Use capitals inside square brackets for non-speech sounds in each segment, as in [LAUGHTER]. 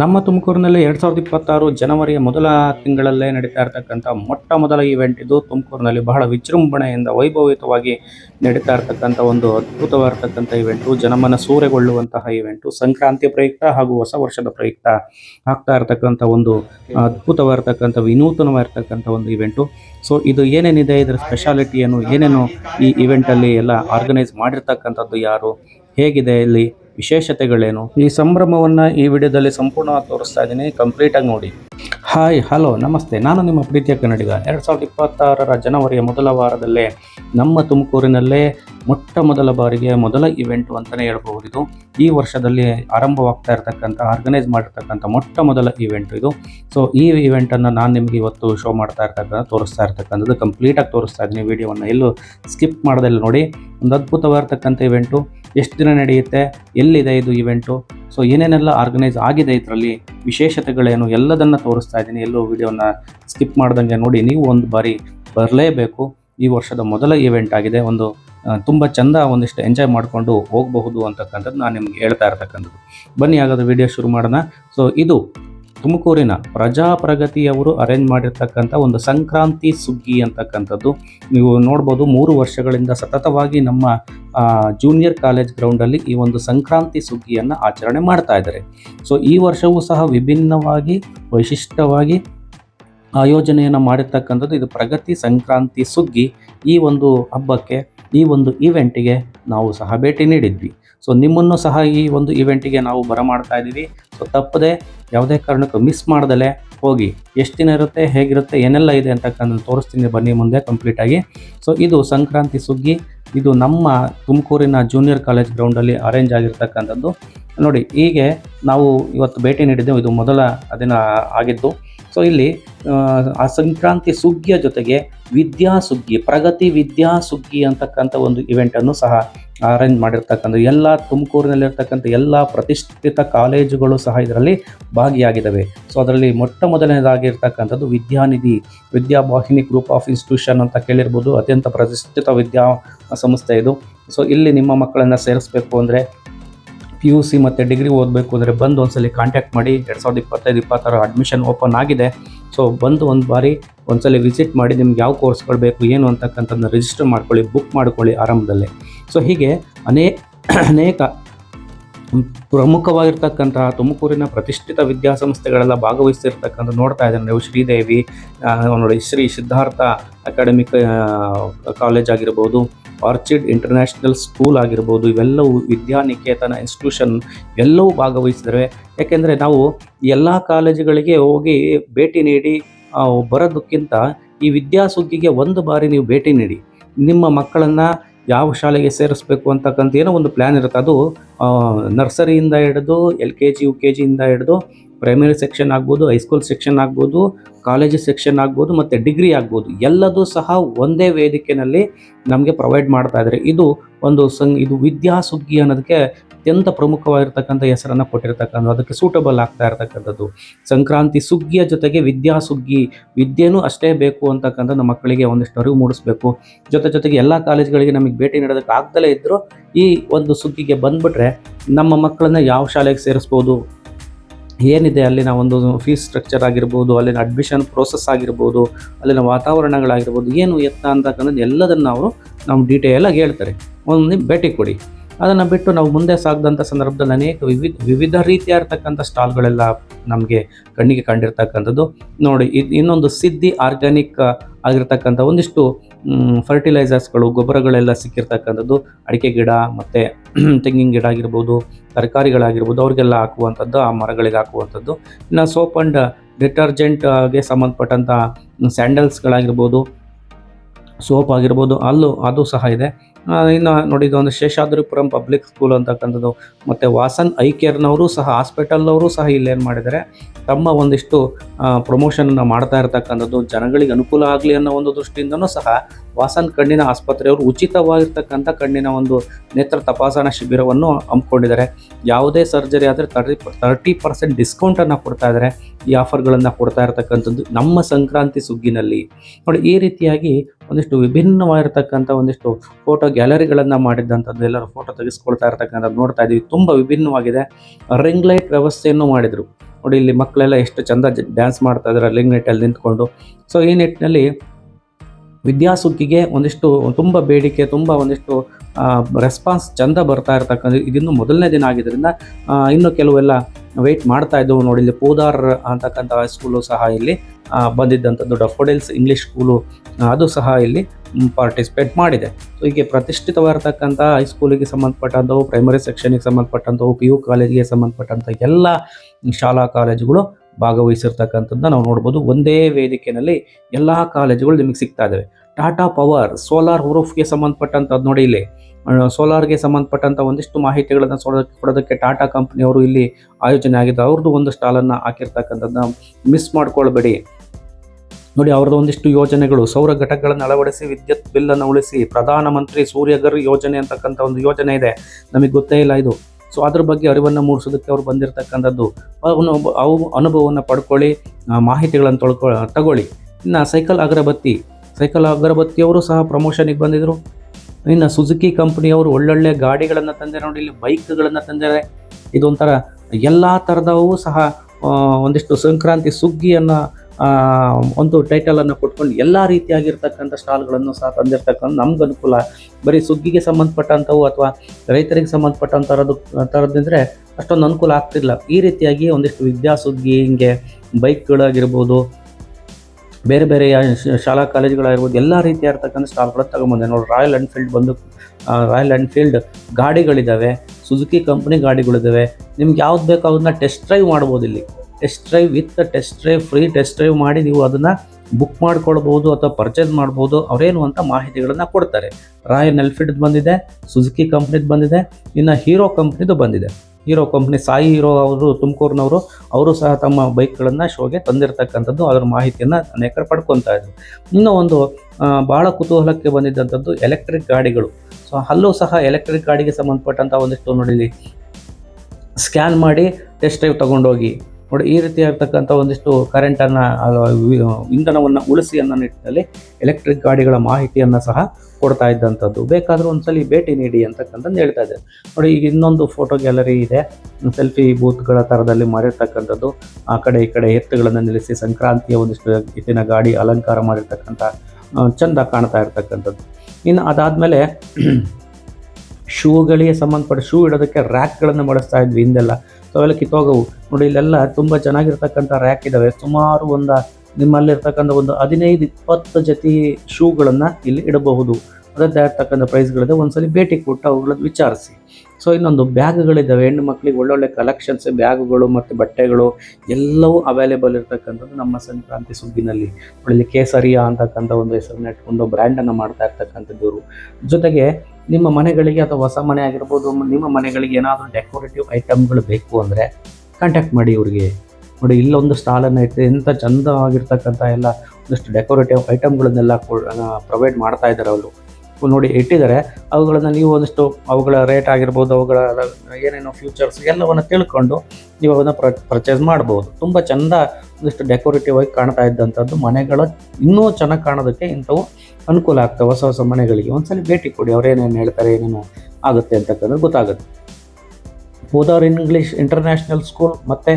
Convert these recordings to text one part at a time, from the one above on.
ನಮ್ಮ ತುಮಕೂರಿನಲ್ಲಿ ಎರಡು ಸಾವಿರದ ಇಪ್ಪತ್ತಾರು ಜನವರಿಯ ಮೊದಲ ತಿಂಗಳಲ್ಲೇ ನಡೀತಾ ಇರತಕ್ಕಂಥ ಮೊಟ್ಟ ಮೊದಲ ಇವೆಂಟ್ ಇದು ತುಮಕೂರಿನಲ್ಲಿ ಬಹಳ ವಿಜೃಂಭಣೆಯಿಂದ ವೈಭವಿತವಾಗಿ ನಡೀತಾ ಇರತಕ್ಕಂಥ ಒಂದು ಅದ್ಭುತವಾಗಿರ್ತಕ್ಕಂಥ ಇವೆಂಟು ಜನಮನ ಸೂರೆಗೊಳ್ಳುವಂತಹ ಇವೆಂಟು ಸಂಕ್ರಾಂತಿ ಪ್ರಯುಕ್ತ ಹಾಗೂ ಹೊಸ ವರ್ಷದ ಪ್ರಯುಕ್ತ ಆಗ್ತಾ ಇರತಕ್ಕಂಥ ಒಂದು ಅದ್ಭುತವಾಗಿರ್ತಕ್ಕಂಥ ವಿನೂತನವಾಗಿರ್ತಕ್ಕಂಥ ಒಂದು ಇವೆಂಟು ಸೊ ಇದು ಏನೇನಿದೆ? ಇದರ ಸ್ಪೆಷಾಲಿಟಿ ಏನು? ಏನೇನು ಈ ಇವೆಂಟಲ್ಲಿ ಎಲ್ಲ ಆರ್ಗನೈಸ್ ಮಾಡಿರ್ತಕ್ಕಂಥದ್ದು ಯಾರು? ಹೇಗಿದೆ ಇಲ್ಲಿ? ವಿಶೇಷತೆಗಳೇನು? ಈ ಸಂಭ್ರಮವನ್ನು ಈ ವಿಡಿಯೋದಲ್ಲಿ ಸಂಪೂರ್ಣವಾಗಿ ತೋರಿಸ್ತಾ ಇದ್ದೀನಿ. ಕಂಪ್ಲೀಟ್ ಆಗಿ ನೋಡಿ. ಹಾಯ್ ಹಲೋ ನಮಸ್ತೆ. ನಾನು ನಿಮ್ಮ ಪ್ರೀತಿಯ ಕನ್ನಡಿಗ. ಎರಡು ಸಾವಿರದ ಇಪ್ಪತ್ತಾರರ ಜನವರಿಯ ಮೊದಲ ವಾರದಲ್ಲೇ ನಮ್ಮ ತುಮಕೂರಿನಲ್ಲೇ ಮೊಟ್ಟ ಮೊದಲ ಬಾರಿಗೆ ಮೊದಲ ಇವೆಂಟು ಅಂತಲೇ ಹೇಳ್ಬಹುದು. ಇದು ಈ ವರ್ಷದಲ್ಲಿ ಆರಂಭವಾಗ್ತಾ ಇರತಕ್ಕಂಥ ಆರ್ಗನೈಸ್ ಮಾಡಿರ್ತಕ್ಕಂಥ ಮೊಟ್ಟ ಮೊದಲ ಇವೆಂಟ್ ಇದು. ಸೊ ಈ ಇವೆಂಟನ್ನು ನಾನು ನಿಮಗೆ ಇವತ್ತು ಶೋ ಮಾಡ್ತಾ ಇರ್ತಕ್ಕಂಥ, ತೋರಿಸ್ತಾ ಇರ್ತಕ್ಕಂಥದ್ದು. ಕಂಪ್ಲೀಟಾಗಿ ತೋರಿಸ್ತಾ ಇದ್ದೀನಿ. ವಿಡಿಯೋವನ್ನು ಎಲ್ಲೂ ಸ್ಕಿಪ್ ಮಾಡೋದಿಲ್ಲ ನೋಡಿ. ಒಂದು ಅದ್ಭುತವಾಗಿರ್ತಕ್ಕಂಥ ಇವೆಂಟು ಎಷ್ಟು ದಿನ ನಡೆಯುತ್ತೆ, ಎಲ್ಲಿದೆ ಇದು ಇವೆಂಟು ಸೊ ಏನೇನೆಲ್ಲ ಆರ್ಗನೈಸ್ ಆಗಿದೆ ಇದರಲ್ಲಿ? ವಿಶೇಷತೆಗಳೇನು? ಎಲ್ಲದನ್ನು ತೋರಿಸ್ತಾ ಇದ್ದೀನಿ. ಎಲ್ಲೋ ವಿಡಿಯೋನ ಸ್ಕಿಪ್ ಮಾಡ್ದಂಗೆ ನೋಡಿ, ನೀವು ಒಂದು ಬಾರಿ ಬರಲೇಬೇಕು. ಈ ವರ್ಷದ ಮೊದಲ ಇವೆಂಟ್ ಆಗಿದೆ. ಒಂದು ತುಂಬ ಚಂದ ಒಂದಿಷ್ಟು ಎಂಜಾಯ್ ಮಾಡಿಕೊಂಡು ಹೋಗಬಹುದು ಅಂತಕ್ಕಂಥದ್ದು ನಾನು ನಿಮ್ಗೆ ಹೇಳ್ತಾ ಇರ್ತಕ್ಕಂಥದ್ದು. ಬನ್ನಿ, ಹಾಗಾದ್ರೆ ವಿಡಿಯೋ ಶುರು ಮಾಡೋಣ. ಸೊ ಇದು ತುಮಕೂರಿನ ಪ್ರಜಾಪ್ರಗತಿಯವರು ಅರೇಂಜ್ ಮಾಡಿರ್ತಕ್ಕಂಥ ಒಂದು ಸಂಕ್ರಾಂತಿ ಸುಗ್ಗಿ ಅಂತಕ್ಕಂಥದ್ದು. ನೀವು ನೋಡ್ಬೋದು ಮೂರು ವರ್ಷಗಳಿಂದ ಸತತವಾಗಿ ನಮ್ಮ ಜೂನಿಯರ್ ಕಾಲೇಜ್ ಗ್ರೌಂಡಲ್ಲಿ ಈ ಒಂದು ಸಂಕ್ರಾಂತಿ ಸುಗ್ಗಿಯನ್ನು ಆಚರಣೆ ಮಾಡ್ತಾ ಇದ್ದಾರೆ. ಸೊ ಈ ವರ್ಷವೂ ಸಹ ವಿಭಿನ್ನವಾಗಿ, ವೈಶಿಷ್ಟ್ಯವಾಗಿ ಆಯೋಜನೆಯನ್ನು ಮಾಡಿರ್ತಕ್ಕಂಥದ್ದು ಇದು ಪ್ರಗತಿ ಸಂಕ್ರಾಂತಿ ಸುಗ್ಗಿ. ಈ ಒಂದು ಹಬ್ಬಕ್ಕೆ, ಈ ಒಂದು ಇವೆಂಟಿಗೆ ನಾವು ಸಹ ಭೇಟಿ ನೀಡಿದ್ವಿ. ಸೊ ನಿಮ್ಮನ್ನು ಸಹ ಈ ಒಂದು ಈವೆಂಟಿಗೆ ನಾವು ಬರಮಾಡ್ತಾ ಇದ್ದೀವಿ. ಸೊ ತಪ್ಪದೆ ಯಾವುದೇ ಕಾರಣಕ್ಕೂ ಮಿಸ್ ಮಾಡ್ದಲೇ ಹೋಗಿ. ಎಷ್ಟು ದಿನ ಇರುತ್ತೆ, ಹೇಗಿರುತ್ತೆ, ಏನೆಲ್ಲ ಇದೆ ಅಂತಕ್ಕಂಥ ತೋರಿಸ್ತೀನಿ, ಬನ್ನಿ ಮುಂದೆ ಕಂಪ್ಲೀಟಾಗಿ ಸೊ ಇದು ಸಂಕ್ರಾಂತಿ ಸುಗ್ಗಿ, ಇದು ನಮ್ಮ ತುಮಕೂರಿನ ಜೂನಿಯರ್ ಕಾಲೇಜ್ ಗ್ರೌಂಡಲ್ಲಿ ಅರೇಂಜ್ ಆಗಿರ್ತಕ್ಕಂಥದ್ದು. ನೋಡಿ, ಹೀಗೆ ನಾವು ಇವತ್ತು ಭೇಟಿ ನೀಡಿದ್ದೆವು, ಇದು ಮೊದಲ ದಿನ ಆಗಿದ್ದು. ಸೊ ಇಲ್ಲಿ ಆ, ಸಂಕ್ರಾಂತಿ ಸುಗ್ಗಿಯ ಜೊತೆಗೆ ವಿದ್ಯಾ ಸುಗ್ಗಿ ಪ್ರಗತಿ ವಿದ್ಯಾ ಸುಗ್ಗಿ ಅಂತಕ್ಕಂಥ ಒಂದು ಇವೆಂಟನ್ನು ಸಹ ಅರೇಂಜ್ ಮಾಡಿರ್ತಕ್ಕಂಥ ಎಲ್ಲ ತುಮಕೂರಿನಲ್ಲಿರ್ತಕ್ಕಂಥ ಎಲ್ಲ ಪ್ರತಿಷ್ಠಿತ ಕಾಲೇಜುಗಳು ಸಹ ಇದರಲ್ಲಿ ಭಾಗಿಯಾಗಿದ್ದಾವೆ. ಸೊ ಅದರಲ್ಲಿ ಮೊಟ್ಟ ಮೊದಲನೇದಾಗಿರ್ತಕ್ಕಂಥದ್ದು Vidyanidhi Vidyavahini group of institution ಅಂತ ಕೇಳಿರ್ಬೋದು ಅತ್ಯಂತ ಪ್ರತಿಷ್ಠಿತ ವಿದ್ಯಾ ಸಂಸ್ಥೆ ಇದು. ಸೊ ಇಲ್ಲಿ ನಿಮ್ಮ ಮಕ್ಕಳನ್ನು ಸೇರಿಸ್ಬೇಕು ಅಂದರೆ ಪಿ ಯು ಸಿ ಮತ್ತು ಡಿಗ್ರಿ ಓದಬೇಕು ಅಂದರೆ ಬಂದು ಒಂದ್ಸಲಿ ಕಾಂಟ್ಯಾಕ್ಟ್ ಮಾಡಿ ಎರಡು ಸಾವಿರದ ಇಪ್ಪತ್ತೈದು, ಇಪ್ಪತ್ತಾರು ಅಡ್ಮಿಷನ್ ಓಪನ್ ಆಗಿದೆ. ಸೊ ಬಂದು ಒಂದು ಬಾರಿ ಒಂದ್ಸಲಿ ವಿಸಿಟ್ ಮಾಡಿ ನಿಮ್ಗೆ ಯಾವ ಕೋರ್ಸ್ಗಳು ಬೇಕು, ಏನು ಅಂತಕ್ಕಂಥದ್ದನ್ನ ರಿಜಿಸ್ಟರ್ ಮಾಡ್ಕೊಳ್ಳಿ ಬುಕ್ ಮಾಡ್ಕೊಳ್ಳಿ ಆರಂಭದಲ್ಲೇ. ಸೊ ಹೀಗೆ ಅನೇಕ ಅನೇಕ ಪ್ರಮುಖವಾಗಿರ್ತಕ್ಕಂತಹ ತುಮಕೂರಿನ ಪ್ರತಿಷ್ಠಿತ ವಿದ್ಯಾಸಂಸ್ಥೆಗಳೆಲ್ಲ ಭಾಗವಹಿಸಿರ್ತಕ್ಕಂಥ ನೋಡ್ತಾ ಇದ್ದಾರೆ ನೀವು ಶ್ರೀದೇವಿ ನೋಡಿ ಶ್ರೀ ಸಿದ್ಧಾರ್ಥ ಅಕಾಡೆಮಿಕ್ ಕಾಲೇಜ್ ಆಗಿರ್ಬೋದು. ಆರ್ಚಿಡ್ ಇಂಟರ್ನ್ಯಾಷನಲ್ ಸ್ಕೂಲ್ ಆಗಿರ್ಬೋದು, ಇವೆಲ್ಲವೂ ವಿದ್ಯಾನಿಕೇತನ ಇನ್ಸ್ಟಿಟ್ಯೂಷನ್ ಎಲ್ಲವೂ ಭಾಗವಹಿಸಿದರೆ. ಯಾಕೆಂದರೆ ನಾವು ಎಲ್ಲ ಕಾಲೇಜುಗಳಿಗೆ ಹೋಗಿ ಭೇಟಿ ನೀಡಿ ಬರೋದಕ್ಕಿಂತ ಈ ವಿದ್ಯಾಸುಗ್ಗಿಗೆ ಒಂದು ಬಾರಿ ನೀವು ಭೇಟಿ ನೀಡಿ. ನಿಮ್ಮ ಮಕ್ಕಳನ್ನು ಯಾವ ಶಾಲೆಗೆ ಸೇರಿಸ್ಬೇಕು ಅಂತಕ್ಕಂಥ ಏನೋ ಒಂದು ಪ್ಲ್ಯಾನ್ ಇರುತ್ತೆ. ಅದು ನರ್ಸರಿಯಿಂದ ಹಿಡಿದು, L K G, U K ಜಿಯಿಂದ ಹಿಡಿದು ಪ್ರೈಮರಿ ಸೆಕ್ಷನ್ ಆಗ್ಬೋದು ಹೈಸ್ಕೂಲ್ ಸೆಕ್ಷನ್ ಆಗ್ಬೋದು ಕಾಲೇಜು ಸೆಕ್ಷನ್ ಆಗ್ಬೋದು, ಮತ್ತು ಡಿಗ್ರಿ ಆಗ್ಬೋದು. ಎಲ್ಲದೂ ಸಹ ಒಂದೇ ವೇದಿಕೆಯಲ್ಲಿ ನಮಗೆ ಪ್ರೊವೈಡ್ ಮಾಡ್ತಾ ಇದ್ದಾರೆ ಇದು ಒಂದು ಸಂಘ ಇದು ವಿದ್ಯಾ ಸುಗ್ಗಿ ಅನ್ನೋದಕ್ಕೆ ಅತ್ಯಂತ ಪ್ರಮುಖವಾಗಿರ್ತಕ್ಕಂಥ ಹೆಸರನ್ನು ಕೊಟ್ಟಿರ್ತಕ್ಕಂಥ, ಅದಕ್ಕೆ ಸೂಟಬಲ್ ಆಗ್ತಾ ಇರತಕ್ಕಂಥದ್ದು. ಸಂಕ್ರಾಂತಿ ಸುಗ್ಗಿಯ ಜೊತೆಗೆ ವಿದ್ಯಾ ಸುಗ್ಗಿ, ವಿದ್ಯೆನೂ ಅಷ್ಟೇ ಬೇಕು ಅಂತಕ್ಕಂಥ ನಮ್ಮ ಮಕ್ಕಳಿಗೆ ಒಂದಿಷ್ಟು ಅರಿವು ಮೂಡಿಸ್ಬೇಕು. ಜೊತೆ ಜೊತೆಗೆ ಎಲ್ಲ ಕಾಲೇಜ್ಗಳಿಗೆ ನಮಗೆ ಭೇಟಿ ನೀಡೋದಕ್ಕೆ ಆಗ್ದಲೇ ಇದ್ದರೂ ಈ ಒಂದು ಸುಗ್ಗಿಗೆ ಬಂದ್ಬಿಟ್ರೆ ನಮ್ಮ ಮಕ್ಕಳನ್ನ ಯಾವ ಶಾಲೆಗೆ ಸೇರಿಸ್ಬೋದು ಏನಿದೆ, ಅಲ್ಲಿನ ಒಂದು ಫೀಸ್ ಸ್ಟ್ರಕ್ಚರ್ ಆಗಿರ್ಬೋದು, ಅಲ್ಲಿನ ಅಡ್ಮಿಷನ್ ಪ್ರೋಸೆಸ್ ಆಗಿರ್ಬೋದು, ಅಲ್ಲಿನ ವಾತಾವರಣಗಳಾಗಿರ್ಬೋದು, ಏನು ಯತ್ನ ಅಂತಕ್ಕಂಥದ್ದು ಎಲ್ಲದನ್ನು ಅವರು ಡೀಟೇಲ್ ಆಗಿ ಹೇಳ್ತಾರೆ. ಒಂದು ಭೇಟಿ ಕೊಡಿ. ಅದನ್ನು ಬಿಟ್ಟು ನಾವು ಮುಂದೆ ಸಾಗದಂಥ ಸಂದರ್ಭದಲ್ಲಿ ಅನೇಕ ವಿವಿಧ ವಿವಿಧ ರೀತಿಯ ಸ್ಟಾಲ್ಗಳೆಲ್ಲ ನಮಗೆ ಕಣ್ಣಿಗೆ ಕಂಡಿರ್ತಕ್ಕಂಥದ್ದು. ನೋಡಿ, ಇದು ಇನ್ನೊಂದು ಸಿದ್ಧಿ ಆರ್ಗ್ಯಾನಿಕ್ ಆಗಿರ್ತಕ್ಕಂಥ ಒಂದಿಷ್ಟು ಫರ್ಟಿಲೈಸರ್ಸ್ಗಳು ಗೊಬ್ಬರಗಳೆಲ್ಲ ಸಿಕ್ಕಿರ್ತಕ್ಕಂಥದ್ದು. ಅಡಿಕೆ ಗಿಡ ಮತ್ತು, ತೆಂಗಿನ ಗಿಡ ಆಗಿರ್ಬೋದು ತರಕಾರಿಗಳಾಗಿರ್ಬೋದು, ಅವ್ರಿಗೆಲ್ಲ ಹಾಕುವಂಥದ್ದು, ಆ ಮರಗಳಿಗೆ ಹಾಕುವಂಥದ್ದು. ಇನ್ನು ಸೋಪ್ ಆ್ಯಂಡ್ ಡಿಟರ್ಜೆಂಟ್ಗೆ ಸಂಬಂಧಪಟ್ಟಂಥ ಸ್ಯಾಂಡಲ್ಸ್ಗಳಾಗಿರ್ಬೋದು, ಸೋಪ್ ಆಗಿರ್ಬೋದು, ಅಲ್ಲೂ ಅದು ಸಹ ಇದೆ. ಇನ್ನು ನೋಡಿದ್ದು ಒಂದು ಶೇಷಾದ್ರಿಪುರಂ ಪಬ್ಲಿಕ್ ಸ್ಕೂಲ್ ಅಂತಕ್ಕಂಥದ್ದು, ಮತ್ತು ವಾಸನ್ ಐ ಕೇರ್ನವರು ಸಹ, ಹಾಸ್ಪಿಟಲ್ನವರು ಸಹ ಇಲ್ಲೇನು ಮಾಡಿದ್ದಾರೆ, ತಮ್ಮ ಒಂದಿಷ್ಟು ಪ್ರಮೋಷನನ್ನು ಮಾಡ್ತಾ ಇರ್ತಕ್ಕಂಥದ್ದು, ಜನಗಳಿಗೆ ಅನುಕೂಲ ಆಗಲಿ ಅನ್ನೋ ಒಂದು ದೃಷ್ಟಿಯಿಂದನೂ ಸಹ ವಾಸನ್ ಕಣ್ಣಿನ ಆಸ್ಪತ್ರೆಯವರು ಉಚಿತವಾಗಿರ್ತಕ್ಕಂಥ ಕಣ್ಣಿನ ಒಂದು ನೇತ್ರ ತಪಾಸಣಾ ಶಿಬಿರವನ್ನು ಹಮ್ಮಿಕೊಂಡಿದ್ದಾರೆ. ಯಾವುದೇ ಸರ್ಜರಿ ಆದರೆ ತರ್ಟಿ ತರ್ಟಿ ಪರ್ಸೆಂಟ್ ಡಿಸ್ಕೌಂಟನ್ನು ಕೊಡ್ತಾ ಇದ್ದಾರೆ. ಈ ಆಫರ್ಗಳನ್ನು ಕೊಡ್ತಾ ಇರತಕ್ಕಂಥದ್ದು ನಮ್ಮ ಸಂಕ್ರಾಂತಿ ಸುಗ್ಗಿನಲ್ಲಿ. ನೋಡಿ, ಈ ರೀತಿಯಾಗಿ ಒಂದಿಷ್ಟು ವಿಭಿನ್ನವಾಗಿರ್ತಕ್ಕಂಥ ಒಂದಿಷ್ಟು ಫೋಟೋ ಗ್ಯಾಲರಿಗಳನ್ನು ಮಾಡಿದ್ದಂಥದ್ದು, ಎಲ್ಲರೂ ಫೋಟೋ ತೆಗೆಸ್ಕೊಳ್ತಾ ಇರ್ತಕ್ಕಂಥದ್ದು ನೋಡ್ತಾ ಇದ್ದೀವಿ ತುಂಬ ವಿಭಿನ್ನವಾಗಿದೆ. ರಿಂಗ್ ಲೈಟ್ ವ್ಯವಸ್ಥೆಯನ್ನು ಮಾಡಿದರು. ನೋಡಿ, ಇಲ್ಲಿ ಮಕ್ಕಳೆಲ್ಲ ಎಷ್ಟು ಚಂದ ಡ್ಯಾನ್ಸ್ ಮಾಡ್ತಾ ಇದ್ದಾರೆ ಲಿಂಗ್ ನೈಟಲ್ಲಿ ನಿಂತ್ಕೊಂಡು. ಸೊ, ಈ ನಿಟ್ಟಿನಲ್ಲಿ ವಿದ್ಯಾಸುಖಿಗೆ ಒಂದಿಷ್ಟು ತುಂಬ ಬೇಡಿಕೆ, ತುಂಬ ಒಂದಿಷ್ಟು ರೆಸ್ಪಾನ್ಸ್ ಚಂದ ಬರ್ತಾ ಇರ್ತಕ್ಕಂಥ ಇದಿನ್ನು ಮೊದಲನೇ ದಿನ ಆಗಿದ್ದರಿಂದ ಇನ್ನು ಕೆಲವೆಲ್ಲ ವೆಯ್ಟ್ ಮಾಡ್ತಾ ಇದ್ದವು ನೋಡಿ, ಇಲ್ಲಿ ಪೂದಾರ್ ಅಂತಕ್ಕಂಥ ಸ್ಕೂಲು ಸಹ ಇಲ್ಲಿ ಬಂದಿದ್ದಂಥ ಬಂದಿದ್ದಂಥದ್ದು ಫೋಡೆಲ್ಸ್ ಇಂಗ್ಲೀಷ್ ಸ್ಕೂಲು ಅದು ಸಹ ಇಲ್ಲಿ ಪಾರ್ಟಿಸಿಪೇಟ್ ಮಾಡಿದೆ. ಸೊ ಹೀಗೆ ಪ್ರತಿಷ್ಠಿತವಾಗಿರ್ತಕ್ಕಂಥ ಹೈಸ್ಕೂಲಿಗೆ ಸಂಬಂಧಪಟ್ಟಂಥವು ಪ್ರೈಮರಿ ಸೆಕ್ಷನಿಗೆ ಸಂಬಂಧಪಟ್ಟಂಥವು ಪಿ ಯು ಕಾಲೇಜಿಗೆ ಸಂಬಂಧಪಟ್ಟಂಥ ಎಲ್ಲ ಶಾಲಾ ಕಾಲೇಜುಗಳು ಭಾಗವಹಿಸಿರ್ತಕ್ಕಂಥದ್ದನ್ನ ನಾವು ನೋಡ್ಬೋದು. ಒಂದೇ ವೇದಿಕೆಯಲ್ಲಿ ಎಲ್ಲ ಕಾಲೇಜುಗಳು ನಿಮಗೆ ಸಿಗ್ತಾ ಇದ್ದಾವೆ ಟಾಟಾ ಪವರ್, ಸೋಲಾರ್ ಹುರೂಫ್ಗೆ ಸಂಬಂಧಪಟ್ಟಂಥದ್ದು ನೋಡಿ ಇಲ್ಲಿ. ಸೋಲಾರ್ಗೆ ಸಂಬಂಧಪಟ್ಟಂಥ ಒಂದಿಷ್ಟು ಮಾಹಿತಿಗಳನ್ನು ಕೊಡೋದಕ್ಕೆ ಟಾಟಾ ಕಂಪ್ನಿಯವರು ಇಲ್ಲಿ ಆಯೋಜನೆ ಆಗಿದೆ ಅವ್ರದ್ದು ಒಂದು ಸ್ಟಾಲನ್ನು ಹಾಕಿರ್ತಕ್ಕಂಥದ್ದನ್ನ ಮಿಸ್ ಮಾಡ್ಕೊಳ್ಬೇಡಿ. ನೋಡಿ, ಅವ್ರದ್ದು ಒಂದಿಷ್ಟು ಯೋಜನೆಗಳು, ಸೌರ ಘಟಕಗಳನ್ನು ಅಳವಡಿಸಿ, ವಿದ್ಯುತ್ ಬಿಲ್ಲನ್ನು ಉಳಿಸಿ ಪ್ರಧಾನಮಂತ್ರಿ ಸೂರ್ಯಗರ್ ಯೋಜನೆ ಅಂತಕ್ಕಂಥ ಒಂದು ಯೋಜನೆ ಇದೆ. ನಮಗೆ ಗೊತ್ತೇ ಇಲ್ಲ ಇದು. ಸೊ ಅದ್ರ ಬಗ್ಗೆ ಅರಿವನ್ನು ಮೂಡಿಸೋದಕ್ಕೆ ಅವರು ಬಂದಿರತಕ್ಕಂಥದ್ದು ಅವನು ಅವು ಅನುಭವವನ್ನು ಪಡ್ಕೊಳ್ಳಿ ಮಾಹಿತಿಗಳನ್ನು ತೊಳ್ಕೊ, ತಗೊಳ್ಳಿ. ಇನ್ನು ಸೈಕಲ್ ಅಗರಬತ್ತಿ, ಸೈಕಲ್ ಅಗರಬತ್ತಿಯವರು ಸಹ ಪ್ರಮೋಷನಿಗೆ ಬಂದಿದ್ದರು ಇನ್ನು ಸುಜುಕಿ ಕಂಪ್ನಿಯವರು ಒಳ್ಳೊಳ್ಳೆ ಗಾಡಿಗಳನ್ನು ತಂದಿದ್ದಾರೆ ನೋಡಿ, ಇಲ್ಲಿ ಬೈಕ್ಗಳನ್ನು ತಂದಿದ್ದಾರೆ. ಇದೊಂಥರ ಎಲ್ಲ ಥರದವೂ ಸಹ ಒಂದಿಷ್ಟು ಸಂಕ್ರಾಂತಿ ಸುಗ್ಗಿಯನ್ನು ಒಂದು ಟೈಟಲನ್ನು ಕೊಟ್ಕೊಂಡು ಎಲ್ಲ ರೀತಿಯಾಗಿರ್ತಕ್ಕಂಥ ಸ್ಟಾಲ್ಗಳನ್ನು ಸಹ ತಂದಿರ್ತಕ್ಕಂಥ ನಮ್ಗೆ ಅನುಕೂಲ. ಬರೀ ಸುಗ್ಗಿಗೆ ಸಂಬಂಧಪಟ್ಟಂಥವು ಅಥವಾ ರೈತರಿಗೆ ಸಂಬಂಧಪಟ್ಟಂಥ ಥರದ್ದು ಅಷ್ಟೊಂದು ಅನುಕೂಲ ಆಗ್ತಿಲ್ಲ. ಈ ರೀತಿಯಾಗಿ ಒಂದಿಷ್ಟು ವಿದ್ಯಾ ಸುಗ್ಗಿ, ಹಿಂಗೆ ಬೈಕ್ಗಳಾಗಿರ್ಬೋದು, ಬೇರೆ ಬೇರೆ ಶಾಲಾ ಕಾಲೇಜುಗಳಾಗಿರ್ಬೋದು, ಎಲ್ಲ ರೀತಿಯಾಗಿರ್ತಕ್ಕಂಥ ಸ್ಟಾಲ್ಗಳು ತಗೊಂಬಂದೆ. ನೋಡಿ, ರಾಯಲ್ ಎನ್ಫೀಲ್ಡ್ ಬಂದು ರಾಯಲ್ ಎನ್ಫೀಲ್ಡ್ ಗಾಡಿಗಳಿದ್ದಾವೆ ಸುಜುಕಿ ಕಂಪ್ನಿ ಗಾಡಿಗಳಿದ್ದಾವೆ ನಿಮ್ಗೆ ಯಾವ್ದು ಬೇಕೋ ಅದನ್ನ ಟೆಸ್ಟ್ ಡ್ರೈವ್ ಮಾಡ್ಬೋದು ಇಲ್ಲಿ. Test drive with test drive, free test drive ಮಾಡಿ ನೀವು ಅದನ್ನು ಬುಕ್ ಮಾಡ್ಕೊಳ್ಬೋದು ಅಥವಾ ಪರ್ಚೇಸ್ ಮಾಡ್ಬೋದು. ಅವರೇನು ಅಂತ ಮಾಹಿತಿಗಳನ್ನು ಕೊಡ್ತಾರೆ. ರಾಯಲ್ ಎನ್ಫೀಲ್ಡ್ ಬಂದಿದೆ, ಸುಜುಕಿ ಕಂಪ್ನಿದು ಬಂದಿದೆ, ಇನ್ನು ಹೀರೋ ಕಂಪ್ನಿದು ಬಂದಿದೆ. ಹೀರೋ ಕಂಪ್ನಿ ಸಾಯಿ ಹೀರೋ ಅವರು, ತುಮಕೂರಿನವರು, ಅವರು ಸಹ ತಮ್ಮ ಬೈಕ್ಗಳನ್ನು ಶೋಗೆ ತಂದಿರತಕ್ಕಂಥದ್ದು, ಅದರ ಮಾಹಿತಿಯನ್ನು ಅನೇಕರು ಪಡ್ಕೊತಾ ಇದ್ರು. ಇನ್ನೂ ಒಂದು ಭಾಳ ಕುತೂಹಲಕ್ಕೆ ಬಂದಿದ್ದಂಥದ್ದು ಎಲೆಕ್ಟ್ರಿಕ್ ಗಾಡಿಗಳು. ಸೊ, ಅಲ್ಲೂ ಸಹ ಎಲೆಕ್ಟ್ರಿಕ್ ಗಾಡಿಗೆ ಸಂಬಂಧಪಟ್ಟಂಥ ಒಂದಿಷ್ಟು ನೋಡಿದ್ವಿ ಸ್ಕ್ಯಾನ್ ಮಾಡಿ ಟೆಸ್ಟ್ ಡ್ರೈವ್ ತಗೊಂಡೋಗಿ. ನೋಡಿ, ಈ ರೀತಿಯಾಗಿರ್ತಕ್ಕಂಥ ಒಂದಿಷ್ಟು ಕರೆಂಟನ್ನು ಇಂಧನವನ್ನು ಉಳಿಸಿ ಅನ್ನೋ ನಿಟ್ಟಿನಲ್ಲಿ ಎಲೆಕ್ಟ್ರಿಕ್ ಗಾಡಿಗಳ ಮಾಹಿತಿಯನ್ನು ಸಹ ಕೊಡ್ತಾ ಇದ್ದಂಥದ್ದು. ಬೇಕಾದರೂ ಒಂದ್ಸಲಿ ಭೇಟಿ ನೀಡಿ ಅಂತಕ್ಕಂಥದ್ದು ಹೇಳ್ತಾ ಇದೆ ನೋಡಿ, ಈಗ ಇನ್ನೊಂದು ಫೋಟೋ ಗ್ಯಾಲರಿ ಇದೆ. ಸೆಲ್ಫಿ ಬೂತ್ಗಳ ಥರದಲ್ಲಿ ಮಾಡಿರ್ತಕ್ಕಂಥದ್ದು. ಆ ಕಡೆ ಈ ಕಡೆ ಎತ್ತುಗಳನ್ನು ನಿಲ್ಲಿಸಿ ಸಂಕ್ರಾಂತಿಯ ಒಂದಿಷ್ಟು ಎತ್ತಿನ ಗಾಡಿ ಅಲಂಕಾರ ಮಾಡಿರ್ತಕ್ಕಂಥ ಚೆಂದ ಕಾಣ್ತಾ ಇರ್ತಕ್ಕಂಥದ್ದು. ಇನ್ನು ಅದಾದಮೇಲೆ ಶೂಗಳಿಗೆ [CLEARS THROAT] ಸಂಬಂಧಪಟ್ಟ ಶೂ ಇಡೋದಕ್ಕೆ ರ್ಯಾಕ್ಗಳನ್ನು ಬಳಸ್ತಾ ಇದ್ವಿ. ಹಿಂದೆಲ್ಲ ಅವೆಲ್ಲ ಕಿತ್ತೋಗವು. ನೋಡಿ, ಇಲ್ಲೆಲ್ಲ ತುಂಬ ಚೆನ್ನಾಗಿರ್ತಕ್ಕಂಥ ರ್ಯಾಕ್ ಇದ್ದಾವೆ ಸುಮಾರು ಒಂದು, ನಿಮ್ಮಲ್ಲಿರ್ತಕ್ಕಂಥ ಒಂದು ಹದಿನೈದು, ಇಪ್ಪತ್ತು ಜೊತೆ ಶೂಗಳನ್ನು ಇಲ್ಲಿ ಇಡಬಹುದು. ಅದರದ್ದೇ ಆಗ್ತಕ್ಕಂಥ ಪ್ರೈಸ್ಗಳಿದೆ ಒಂದ್ಸಲಿ ಭೇಟಿ ಕೊಟ್ಟು ಅವುಗಳನ್ನು ವಿಚಾರಿಸಿ. ಸೊ ಇನ್ನೊಂದು ಬ್ಯಾಗ್ಗಳಿದ್ದಾವೆ ಹೆಣ್ಣು ಮಕ್ಕಳಿಗೆ ಒಳ್ಳೊಳ್ಳೆ ಕಲೆಕ್ಷನ್ಸ್ ಬ್ಯಾಗುಗಳು ಮತ್ತು ಬಟ್ಟೆಗಳು ಎಲ್ಲವೂ ಅವೈಲೇಬಲ್ ಇರ್ತಕ್ಕಂಥದ್ದು ನಮ್ಮ ಸಂಕ್ರಾಂತಿ ಸುಗ್ಗಿನಲ್ಲಿ. ಒಳ್ಳೆ ಕೇಸರಿಯಾ ಅಂತಕ್ಕಂಥ ಒಂದು ಹೆಸರನ್ನ ಇಟ್ಕೊಂಡು ಬ್ರ್ಯಾಂಡನ್ನು ಮಾಡ್ತಾ ಇರ್ತಕ್ಕಂಥದ್ದು ಜೊತೆಗೆ ನಿಮ್ಮ ಮನೆಗಳಿಗೆ ಅಥವಾ ಹೊಸ ಮನೆ ಆಗಿರ್ಬೋದು, ನಿಮ್ಮ ಮನೆಗಳಿಗೆ ಏನಾದರೂ ಡೆಕೋರೇಟಿವ್ ಐಟಮ್ಗಳು ಬೇಕು ಅಂದರೆ ಕಾಂಟ್ಯಾಕ್ಟ್ ಮಾಡಿ ಇವ್ರಿಗೆ. ನೋಡಿ, ಇಲ್ಲೊಂದು ಸ್ಟಾಲನ್ನು ಇಟ್ಟು ಎಂಥ ಚಂದವಾಗಿರ್ತಕ್ಕಂಥ ಎಲ್ಲ ಒಂದಷ್ಟು ಡೆಕೋರೇಟಿವ್ ಐಟಮ್ಗಳನ್ನೆಲ್ಲ ಪ್ರೊವೈಡ್ ಮಾಡ್ತಾ ಇದ್ದಾರೆ ಅವರು. ನೋಡಿ ಇಟ್ಟಿದ್ದಾರೆ, ಅವುಗಳನ್ನು ನೀವು ಒಂದಿಷ್ಟು ಅವುಗಳ ರೇಟ್ ಆಗಿರ್ಬೋದು, ಅವುಗಳ ಏನೇನೋ ಫ್ಯೂಚರ್ಸ್ ಎಲ್ಲವನ್ನು ತಿಳ್ಕೊಂಡು ನೀವು ಅದನ್ನು ಪರ್ಚೇಸ್ ಮಾಡ್ಬೋದು. ತುಂಬ ಚೆಂದ ಒಂದಿಷ್ಟು ಡೆಕೋರೇಟಿವ್ ಆಗಿ ಕಾಣ್ತಾ ಇದ್ದಂಥದ್ದು ಮನೆಗಳ ಇನ್ನೂ ಚೆನ್ನಾಗಿ ಕಾಣೋದಕ್ಕೆ ಇಂಥವು ಅನುಕೂಲ ಆಗ್ತವೆ ಹೊಸ ಹೊಸ ಮನೆಗಳಿಗೆ. ಒಂದ್ಸಲ ಭೇಟಿ ಕೊಡಿ, ಅವ್ರು ಏನೇನು ಹೇಳ್ತಾರೆ, ಏನೇನು ಆಗುತ್ತೆ ಅಂತಕ್ಕಂಥದ್ದು ಗೊತ್ತಾಗುತ್ತೆ. ಪೂದಾರ್ ಇಂಗ್ಲೀಷ್ ಇಂಟರ್ನ್ಯಾಷನಲ್ ಸ್ಕೂಲ್ ಮತ್ತು